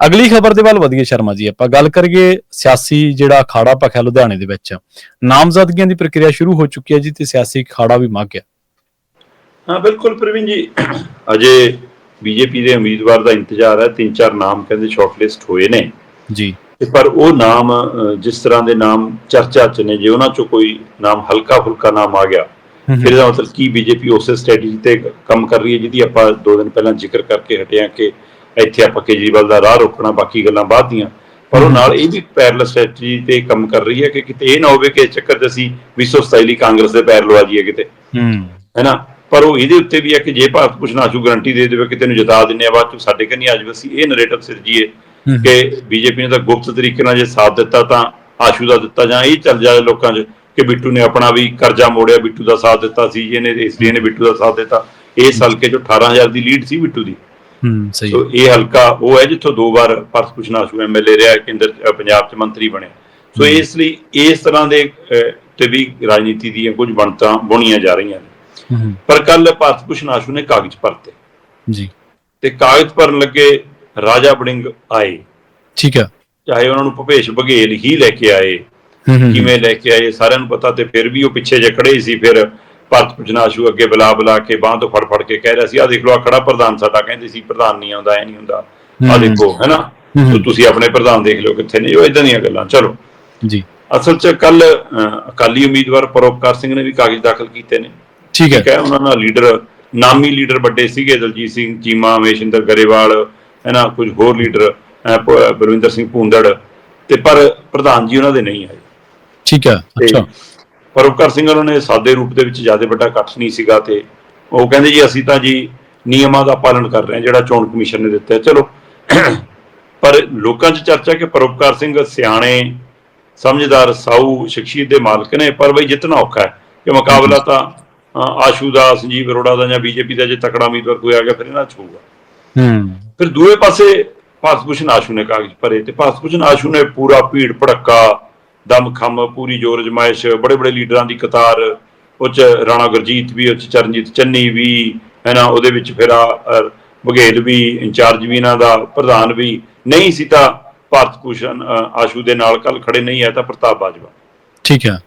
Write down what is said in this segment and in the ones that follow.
ਅਗਲੀ ਖਬਰ ਦੇ ਵੱਲ ਵਧੀਏ ਸ਼ਰਮਾ ਜੀ ਆਪਾਂ ਗੱਲ ਕਰੀਏ ਸਿਆਸੀ ਜਿਹੜਾ ਅਖਾੜਾ ਪਖਿਆ ਲੁਧਿਆਣੇ ਦੇ ਵਿੱਚ। ਨਾਮਜ਼ਦਗੀਆਂ ਦੀ ਪ੍ਰਕਿਰਿਆ ਸ਼ੁਰੂ ਹੋ ਚੁੱਕੀ ਹੈ ਜੀ ਤੇ ਸਿਆਸੀ ਅਖਾੜਾ ਵੀ ਮੱਗ ਗਿਆ। ਹਾਂ ਬਿਲਕੁਲ ਪ੍ਰਵੀਨ ਜੀ ਅਜੇ ਬੀਜੇਪੀ ਦੇ ਉਮੀਦਵਾਰ ਦਾ ਇੰਤਜ਼ਾਰ ਹੈ ਤਿੰਨ ਚਾਰ ਨਾਮ ਕਹਿੰਦੇ ਸ਼ਾਰਟਲਿਸਟ ਹੋਏ ਨੇ। ਜੀ। ਪਰ ਉਹ ਨਾਮ ਜਿਸ ਤਰ੍ਹਾਂ ਦੇ ਨਾਮ ਚਰਚਾ 'ਚ ਨੇ ਜੇ ਉਹਨਾਂ 'ਚੋਂ ਕੋਈ ਨਾਮ ਹਲਕਾ ਫੁਲਕਾ ਨਾਮ ਆ ਗਿਆ ਫਿਰ ਇਹਦਾ ਮਤਲਬ ਕੀ ਬੀਜੇਪੀ ਉਸੇ ਸਟ੍ਰੈਟਜੀ ਤੇ ਕੰਮ ਕਰ ਰਹੀ ਹੈ ਜਿਹਦੀ ਆਪਾਂ ਦੋ ਦਿਨ ਪਹਿਲਾਂ ਜ਼ਿਕਰ ਕਰਕੇ ਹਟੇ ਹਾਂ ਕਿ ਇੱਥੇ ਆਪਾਂ ਕੇਜਰੀਵਾਲ ਦਾ ਰਾਹ ਰੋਕਣਾ ਬਾਕੀ ਗੱਲਾਂ ਬਾਅਦ ਦੀਆਂ। ਪਰ ਉਹ ਨਾਲ ਇਹ ਵੀ ਪੈਰਲਲ ਸਟ੍ਰੈਟਜੀ ਤੇ ਕੰਮ ਕਰ ਰਹੀ ਹੈ ਕਿ ਕਿਤੇ ਇਹ ਨਾ ਹੋਵੇ ਕਿ ਚੱਕਰ 'ਚ ਅਸੀਂ 227 ਲਈ ਕਾਂਗਰਸ ਦੇ ਪੈਰ ਲਵਾ ਜਾਈਏ ਕਿਤੇ। ਹੂੰ। ਹੈਨਾ? ਪਰ ਉਹ ਇਹਦੇ ਉੱਤੇ ਵੀ ਹੈ ਕਿ ਜੇ ਭਾਰਤ ਕੁਛ ਨਾ ਆਸ਼ੂ ਗਰੰਟੀ ਦੇ ਦੇਵੇ ਕਿ ਤੈਨੂੰ ਜਿਤਾ ਦਿੰਨੇ ਆ ਬਾਅਦ ਚ ਸਾਡੇ ਕੰਨੀ ਆ ਜਾਵੇ। ਅਸੀਂ ਇਹ ਨੈਰੇਟਿਵ ਸਿਰਜੀਏ ਕਿ ਬੀਜੇਪੀ ਨੇ ਤਾਂ ਗੁਪਤ ਤਰੀਕੇ ਨਾਲ ਜੇ ਸਾਥ ਦਿੱਤਾ ਤਾਂ ਆਸ਼ੂ ਦਾ ਦਿੱਤਾ ਜਾਂ ਇਹ ਚੱਲ ਜਾਏ ਲੋਕਾਂ 'ਚ ਕਿ ਬਿੱਟੂ ਨੇ ਆਪਣਾ ਵੀ ਕਰਜ਼ਾ ਮੋੜਿਆ ਬਿੱਟੂ ਦਾ ਸਾਥ ਦਿੱਤਾ ਸੀ ਜਿਹਨੇ ਇਸ ਲਈ ਨੇ ਬਿੱਟੂ ਦਾ ਸਾਥ ਦਿੱਤਾ। ਇਸ ਹਲਕੇ 'ਚ 18000 ਦੀ ਲੀਡ ਸੀ ਬਿੱਟੂ ਦੀ। ਹੂੰ ਸਹੀ ਸੋ ਇਹ ਹਲਕਾ ਉਹ ਹੈ ਜਿੱਥੋਂ ਦੋ ਵਾਰ ਕੁਛ ਨਾ ਆਸ਼ੂ ਐਮਐਲਏ ਰਿਹਾ ਕੇਂਦਰ ਪੰਜਾਬ 'ਚ ਮੰਤਰੀ ਬਣਿਆ ਸੋ ਇਸ ਲਈ ਇਸ ਤਰ੍ਹਾਂ ਦੇ ਤੇ ਵੀ ਰਾਜਨੀਤੀ ਦੀਆਂ ਕੁਝ ਬਣਤਾਂ ਬੁਣੀਆਂ ਜਾ ਰਹੀਆਂ ਨੇ। ਪਰ ਕੱਲ ਭਾਰਤ ਭੂਸ਼ਣ ਆਸ਼ੂ ਨੇ ਕਾਗਜ਼ ਭਰਤੇ। ਜੀ। ਤੇ ਕਾਗਜ਼ ਭਰਨ ਲੱਗੇ ਰਾਜਾ ਬੜਿੰਗ ਆਏ। ਠੀਕ ਹੈ। ਚਾਹੇ ਉਹਨਾਂ ਨੂੰ ਭੁਪੇਸ਼ ਬਘੇਲ ਹੀ ਲੈ ਕੇ ਆਏ ਕਿਵੇਂ ਲੈ ਕੇ ਆਏ ਸਾਰਿਆਂ ਨੂੰ ਪਤਾ ਤੇ ਫਿਰ ਵੀ ਉਹ ਪਿੱਛੇ ਜੇ ਖੜੇ ਹੀ ਸੀ ਫਿਰ ਭਾਰਤ ਭੂਸ਼ਣ ਆਸ਼ੂ ਅੱਗੇ ਬੁਲਾ ਬੁਲਾ ਕੇ ਬਾਂਹ ਤੋਂ ਫੜ ਫੜ ਕੇ ਕਹਿ ਰਿਹਾ ਸੀ ਆ ਦੇਖ ਲਓ ਆ ਖੜਾ ਪ੍ਰਧਾਨ ਸਾਡਾ। ਕਹਿੰਦੇ ਸੀ ਪ੍ਰਧਾਨ ਨਹੀਂ ਆਉਂਦਾ ਐ ਨਹੀਂ ਹੁੰਦਾ। ਆ। ਦੇਖੋ ਹੈਨਾ। ਸੋ ਤੁਸੀਂ ਆਪਣੇ ਪ੍ਰਧਾਨ ਦੇਖ ਲਓ ਕਿੱਥੇ ਨੇ ਉਹ ਇਦਾਂ ਦੀਆਂ ਗੱਲਾਂ। ਚਲੋ। ਜੀ। ਅਸਲ 'ਚ ਕੱਲ ਅਕਾਲੀ ਉਮੀਦਵਾਰ ਪਰੋਪਕਾਰ ਸਿੰਘ ਨੇ ਵੀ ਕਾਗਜ਼ ਦਾਖਲ ਕੀਤੇ ਨੇ। ਠੀਕ ਹੈ। ਉਹਨਾਂ ਨਾਲ ਲੀਡਰ ਨਾਮੀ ਲੀਡਰ ਵੱਡੇ ਸੀਗੇ ਦਲਜੀਤ ਸਿੰਘ ਚੀਮਾ ਮਹੇਸ਼ਿੰਦਰ ਗਰੇਵਾਲ ਹੈ ਨਾ ਕੁਝ ਹੋਰ ਲੀਡਰ ਬਲਵਿੰਦਰ ਸਿੰਘ ਭੂੰਦੜ। ਤੇ ਪਰ ਪ੍ਰਧਾਨ ਜੀ ਉਹਨਾਂ ਦੇ ਨਹੀਂ ਆਏ। ਠੀਕ ਹੈ ਅੱਛਾ। ਪਰੋਪਕਾਰ ਸਿੰਘ ਉਹਨਾਂ ਨੇ ਸਾਦੇ ਰੂਪ ਦੇ ਵਿੱਚ ਜ਼ਿਆਦਾ ਵੱਡਾ ਇਕੱਠ ਨਹੀਂ ਸੀਗਾ ਤੇ ਉਹ ਕਹਿੰਦੇ ਜੀ ਅਸੀਂ ਤਾਂ ਜੀ ਨਿਯਮਾਂ ਦਾ ਪਾਲਣ ਕਰ ਰਹੇ ਹਾਂ ਜਿਹੜਾ ਚੋਣ ਕਮਿਸ਼ਨ ਨੇ ਦਿੱਤਾ। ਚਲੋ ਪਰ ਲੋਕਾਂ 'ਚ ਚਰਚਾ ਕਿ ਪਰੋਪਕਾਰ ਸਿੰਘ ਸਿਆਣੇ ਸਮਝਦਾਰ ਸਾਊ ਸ਼ਖਸੀਅਤ ਦੇ ਮਾਲਕ ਨੇ ਪਰ ਬਈ ਜਿੱਤਣਾ ਔਖਾ ਹੈ। ਕਿ ਮੁਕਾਬਲਾ ਤਾਂ ਆਸ਼ੂ ਦਾ ਸੰਜੀਵ ਅਰੋੜਾ ਦਾ ਜਾਂ ਬੀਜੇਪੀ ਦਾ ਜੇ ਤਕੜਾ ਉਮੀਦਵਾਰ ਕੋਈ ਆ ਗਿਆ ਫਿਰ ਇਹਨਾਂ 'ਚ ਹੋਊਗਾ। ਹੂੰ। ਫਿਰ ਦੂਏ ਪਾਸੇ ਭਾਰਤ ਭੂਸ਼ਣ ਆਸ਼ੂ ਨੇ ਕਾਗਜ਼ ਭਰੇ ਤੇ ਭਾਰਤ ਭੂਸ਼ਣ ਆਸ਼ੂ ਨੇ ਪੂਰਾ ਭੀੜ ਭੜੱਕਾ ਦਮ ਖਮ ਪੂਰੀ ਜੋਰ ਜਮਾਇਸ਼ ਬੜੇ ਬੜੇ ਲੀਡਰਾਂ ਦੀ ਕਤਾਰ ਉਹ 'ਚ ਰਾਣਾ ਗੁਰਜੀਤ ਵੀ ਉਹ 'ਚ ਚਰਨਜੀਤ ਚੰਨੀ ਵੀ ਹੈ ਨਾ ਉਹਦੇ ਵਿੱਚ ਫਿਰ ਆ ਬਘੇਲ ਵੀ ਇੰਚਾਰਜ ਵੀ ਇਹਨਾਂ ਦਾ ਪ੍ਰਧਾਨ ਵੀ ਨਹੀਂ ਸੀ ਤਾਂ ਭਾਰਤ ਭੂਸ਼ਣ ਆਸ਼ੂ ਦੇ ਨਾਲ ਕੱਲ ਖੜੇ ਨਹੀਂ ਹੈ ਤਾਂ ਪ੍ਰਤਾਪ ਬਾਜਵਾ। ਠੀਕ ਹੈ।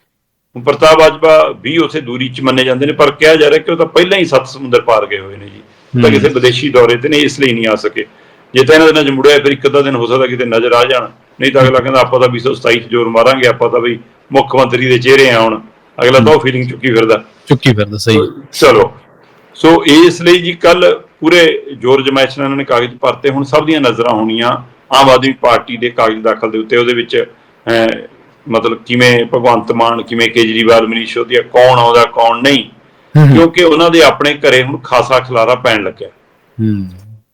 ਪ੍ਰਤਾਪ ਬਾਜਵਾ ਵੀ ਉਥੇ ਦੂਰੀ 'ਚ ਮੰਨੇ ਜਾਂਦੇ ਨੇ ਪਰ ਕਿਹਾ ਜਾ ਰਿਹਾ ਕਿ ਉਹ ਤਾਂ ਪਹਿਲਾਂ ਹੀ ਸੱਤ ਸਮੁੰਦਰ ਪਾਰ ਗਏ ਹੋਏ ਨੇ ਜੀ। ਤਾਂ। ਕਿਸੇ ਵਿਦੇਸ਼ੀ ਦੌਰੇ ਤੇ ਨੇ ਇਸ ਲਈ ਨਹੀਂ ਆ ਸਕੇ। ਜੇ ਤਾਂ ਇਹਨਾਂ ਦਿਨਾਂ 'ਚ ਮੁੜਿਆ ਫਿਰ ਇੱਕ ਅੱਧਾ ਦਿਨ ਹੋ ਸਕਦਾ ਕਿਤੇ ਨਜ਼ਰ ਆ ਜਾਣ। ਨਹੀਂ ਤਾਂ ਅਗਲਾ ਕਹਿੰਦਾ ਆਪਾਂ ਤਾਂ 227 'ਚ ਜ਼ੋਰ ਮਾਰਾਂਗੇ ਆਪਾਂ ਤਾਂ ਬਈ ਮੁੱਖ ਮੰਤਰੀ ਦੇ ਚਿਹਰੇ ਆ ਹੁਣ। ਅਗਲਾ ਤਾਂ ਉਹ ਫੀਲਿੰਗ ਚੁੱਕੀ ਫਿਰਦਾ। ਚੁੱਕੀ ਫਿਰਦਾ ਸਹੀ। ਚਲੋ। ਸੋ ਇਸ ਲਈ ਜੀ ਕੱਲ ਪੂਰੇ ਜੋਰ ਜਮਾਇਸ਼ ਨਾਲ ਇਹਨਾਂ ਨੇ ਕਾਗਜ਼ ਭਰਤੇ। ਹੁਣ ਸਭ ਦੀਆਂ ਨਜ਼ਰਾਂ ਹੋਣੀਆਂ ਆਮ ਆਦਮੀ ਪਾਰਟੀ ਦੇ ਕਾਗਜ਼ ਦਾਖਲ ਦੇ ਉੱਤੇ। ਉਹਦੇ ਵਿੱਚ ਮਤਲਬ ਕਿਵੇਂ ਭਗਵੰਤ ਮਾਨ ਕਿਵੇਂ ਕੇਜਰੀਵਾਲ ਮਨੀਸ਼ ਸਿਸੋਦੀਆ ਕੌਣ ਆਉਂਦਾ ਕੌਣ ਨਹੀਂ। ਕਿਉਂਕਿ ਉਹਨਾਂ ਦੇ ਆਪਣੇ ਘਰੇ ਹੁਣ ਖਾਸਾ ਖਲਾਰਾ ਪੈਣ ਲੱਗਿਆ। ਹੂੰ।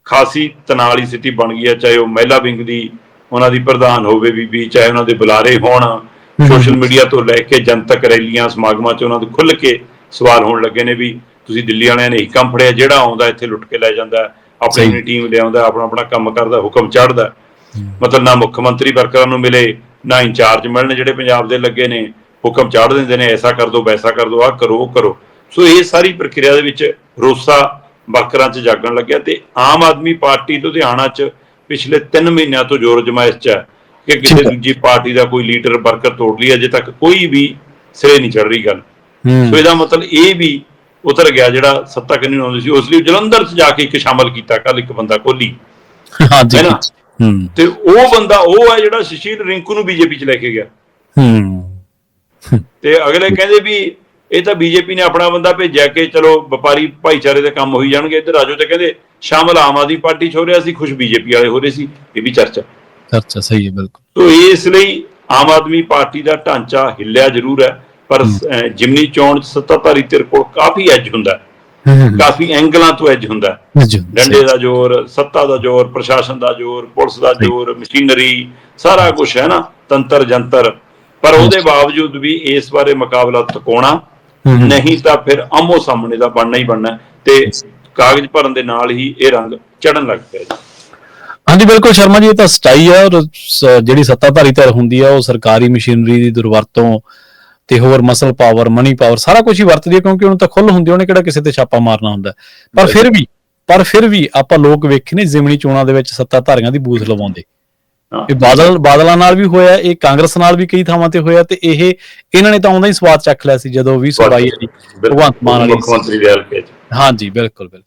ਖਾਸੀ ਵਾਲੀ ਸਥਿਤੀ ਬਣ ਗਈ ਹੈ ਚਾਹੇ ਉਹ ਮਹਿਲਾ ਵਿੰਗ ਦੀ ਉਹਨਾਂ ਦੀ ਪ੍ਰਧਾਨ ਹੋਵੇ ਬੀਬੀ ਚਾਹੇ ਉਹਨਾਂ ਦੇ ਬੁਲਾਰੇ ਹੋਣ ਸੋਸ਼ਲ ਮੀਡੀਆ ਤੋਂ ਲੈ ਕੇ ਜਨਤਕ ਰੈਲੀਆਂ ਸਮਾਗਮਾਂ 'ਚ ਉਹਨਾਂ ਦੇ ਖੁੱਲ੍ਹ ਕੇ ਸਵਾਲ ਹੋਣ ਲੱਗੇ ਨੇ ਵੀ ਤੁਸੀਂ ਦਿੱਲੀ ਵਾਲਿਆਂ ਨੇ ਹੀ ਕੰਮ ਫੜਿਆ ਜਿਹੜਾ ਆਉਂਦਾ ਇੱਥੇ ਲੁੱਟ ਕੇ ਲੈ ਜਾਂਦਾ ਆਪਣੀ ਟੀਮ ਲਿਆਉਂਦਾ ਆਪਣਾ ਆਪਣਾ ਕੰਮ ਕਰਦਾ ਹੁਕਮ ਚੜ੍ਹਦਾ ਮਤਲਬ ਨਾ ਮੁੱਖ ਮੰਤਰੀ ਵਰਕਰਾਂ ਨੂੰ ਮਿਲੇ ਨਾ ਇੰਚਾਰਜ ਮਿਲਣ ਜਿਹੜੇ ਪੰਜਾਬ ਦੇ ਲੱਗੇ ਨੇ ਹੁਕਮ ਚਾੜ ਦਿੰਦੇ ਨੇ ਐਸਾ ਕਰ ਦੋ ਵੈਸਾ ਕਰ ਦੋ ਆਹ ਕਰੋ ਕਰੋ। ਸੋ ਇਹ ਸਾਰੀ ਪ੍ਰਕਿਰਿਆ ਦੇ ਵਿੱਚ ਰੋਸਾ ਵਰਕਰਾਂ 'ਚ ਜਾਗਣ ਲੱਗਿਆ ਤੇ ਆਮ ਆਦਮੀ ਪਾਰਟੀ ਲੁਧਿਆਣਾ 'ਚ ਪਿਛਲੇ 3 ਮਹੀਨਿਆਂ ਤੋਂ ਜ਼ੋਰ ਜਮਾਇਸ਼ 'ਚ ਹੈ ਕਿ ਕਿਸੇ। ਦੂਜੀ ਪਾਰਟੀ ਦਾ ਕੋਈ ਲੀਡਰ ਵਰਕਰ ਤੋੜ ਲਈ ਅਜੇ ਤੱਕ ਕੋਈ ਵੀ ਸਿਰੇ ਨਹੀਂ ਚੜ ਰਹੀ ਗੱਲ। ਸੋ ਇਹਦਾ ਮਤਲਬ ਇਹ ਵੀ ਉਤਰ ਗਿਆ ਜਿਹੜਾ ਸੱਤਾ ਕੰਨੀ ਆਉਂਦੀ ਸੀ। ਉਸ ਲਈ ਜਲੰਧਰ 'ਚ ਜਾ ਕੇ ਇੱਕ ਸ਼ਾਮਲ ਕੀਤਾ ਕੱਲ ਇੱਕ ਬੰਦਾ ਕੋਲੀ ਹਾਂ ਜੀ। ਹੈ ਤੇ ਉਹ ਬੰਦਾ ਉਹ ਹੈ ਜਿਹੜਾ ਸੁਸ਼ੀਲ ਰਿੰਕੂ ਨੂੰ ਬੀਜੇਪੀ 'ਚ ਲੈ ਕੇ ਗਿਆ। ਹੂੰ। ਤੇ ਅਗਲੇ ਕਹਿੰਦੇ ਵੀ ਇਹ ਤਾਂ ਬੀਜੇਪੀ ਨੇ ਆਪਣਾ ਬੰਦਾ ਭੇਜਿਆ ਕਿ ਚਲੋ ਵਪਾਰੀ ਭਾਈਚਾਰੇ ਦੇ ਕੰਮ ਹੋਈ ਜਾਣਗੇ। ਇੱਧਰ ਆਜੋ ਤੇ ਕਹਿੰਦੇ ਸ਼ਾਮਲ ਆਮ ਆਦਮੀ ਪਾਰਟੀ 'ਚ ਹੋ ਰਿਹਾ ਸੀ ਖੁਸ਼ ਬੀਜੇਪੀ ਵਾਲੇ ਹੋ ਰਹੇ ਸੀ ਇਹ ਵੀ ਚਰਚਾ। ਚਰਚਾ ਸਹੀ ਹੈ ਬਿਲਕੁਲ। ਤੋ ਇਸ ਲਈ ਆਮ ਆਦਮੀ ਪਾਰਟੀ ਦਾ ਢਾਂਚਾ ਹਿੱਲਿਆ ਜ਼ਰੂਰ ਹੈ ਪਰ ਜਿਮਨੀ ਚੋਣ 'ਚ ਸੱਤਾਧਾਰੀ ਧਿਰ ਕੋਲ ਕਾਫੀ ਐਜ ਹੁੰਦਾ ਕਾਫੀ ਐਂਗਲਾਂ ਤੋਂ ਐਜ ਹੁੰਦਾ ਡੰਡੇ ਦਾ ਜ਼ੋਰ ਸੱਤਾ ਦਾ ਜ਼ੋਰ ਪ੍ਰਸ਼ਾਸਨ ਦਾ ਜ਼ੋਰ ਪੁਲਿਸ ਦਾ ਜ਼ੋਰ ਮਸ਼ੀਨਰੀ ਸਾਰਾ ਕੁਝ ਹੈ ਨਾ ਤੰਤਰ ਜੰਤਰ। ਪਰ ਉਹਦੇ ਬਾਵਜੂਦ ਵੀ ਇਸ ਬਾਰੇ ਮੁਕਾਬਲਾ ਤਕਾਉਣਾ। ਨਹੀਂ ਤਾਂ ਫਿਰ ਆਮੋ ਸਾਹਮਣੇ ਦਾ ਬਣਨਾ ਹੀ ਬਣਨਾ ਤੇ ਕਾਗਜ਼ ਭਰਨ ਦੇ ਨਾਲ ਹੀ ਇਹ ਰੰਗ ਚੜਨ ਲੱਗ ਪਿਆ ਜੀ। ਹਾਂਜੀ ਬਿਲਕੁਲ ਸ਼ਰਮਾ ਜੀ ਇਹ ਤਾਂ ਸਟਾਈ ਹੈ ਔਰ ਜਿਹੜੀ ਸੱਤਾਧਾਰੀ ਧਿਰ ਹੁੰਦੀ ਹੈ ਉਹ ਸਰਕਾਰੀ ਮਸ਼ੀਨਰੀ ਦੀ ਦੁਰਵਰਤੋਂ ਤੇ ਹੋਰ ਮਸਲ ਪਾਵਰ ਮਨੀ ਪਾਵਰ ਸਾਰਾ ਕੁਝ ਹੀ ਵਰਤਦੀ ਹੈ ਕਿਉਂਕਿ ਉਹਨੂੰ ਤਾਂ ਖੁੱਲ ਹੁੰਦੀ ਉਹਨੇ ਕਿਹੜਾ ਕਿਸੇ ਤੇ ਛਾਪਾ ਮਾਰਨਾ ਹੁੰਦਾ। ਪਰ ਫਿਰ ਵੀ ਪਰ ਫਿਰ ਵੀ ਆਪਾਂ ਲੋਕ ਵੇਖੇ ਨੇ ਜ਼ਿਮਨੀ ਚੋਣਾਂ ਦੇ ਵਿੱਚ ਸੱਤਾਧਾਰੀਆਂ ਦੀ ਬੂਥ ਲਵਾਉਂਦੇ। ਇਹ ਬਾਦਲ ਬਾਦਲਾਂ ਨਾਲ ਵੀ ਹੋਇਆ ਇਹ ਕਾਂਗਰਸ ਨਾਲ ਵੀ ਕਈ ਥਾਵਾਂ ਤੇ ਹੋਇਆ ਤੇ ਇਹ ਇਹਨਾਂ ਨੇ ਤਾਂ ਆਉਂਦਾ ਹੀ ਸਵਾਦ ਚੱਖ ਲਿਆ ਸੀ ਜਦੋਂ 2022 ਵਾਲੀ ਭਗਵੰਤ ਮਾਨ ਵਾਲੀ ਮੁੱਖ ਮੰਤਰੀ ਦੇ ਹਲਕੇ 'ਚ। ਹਾਂਜੀ ਬਿਲਕੁਲ ਬਿਲਕੁਲ।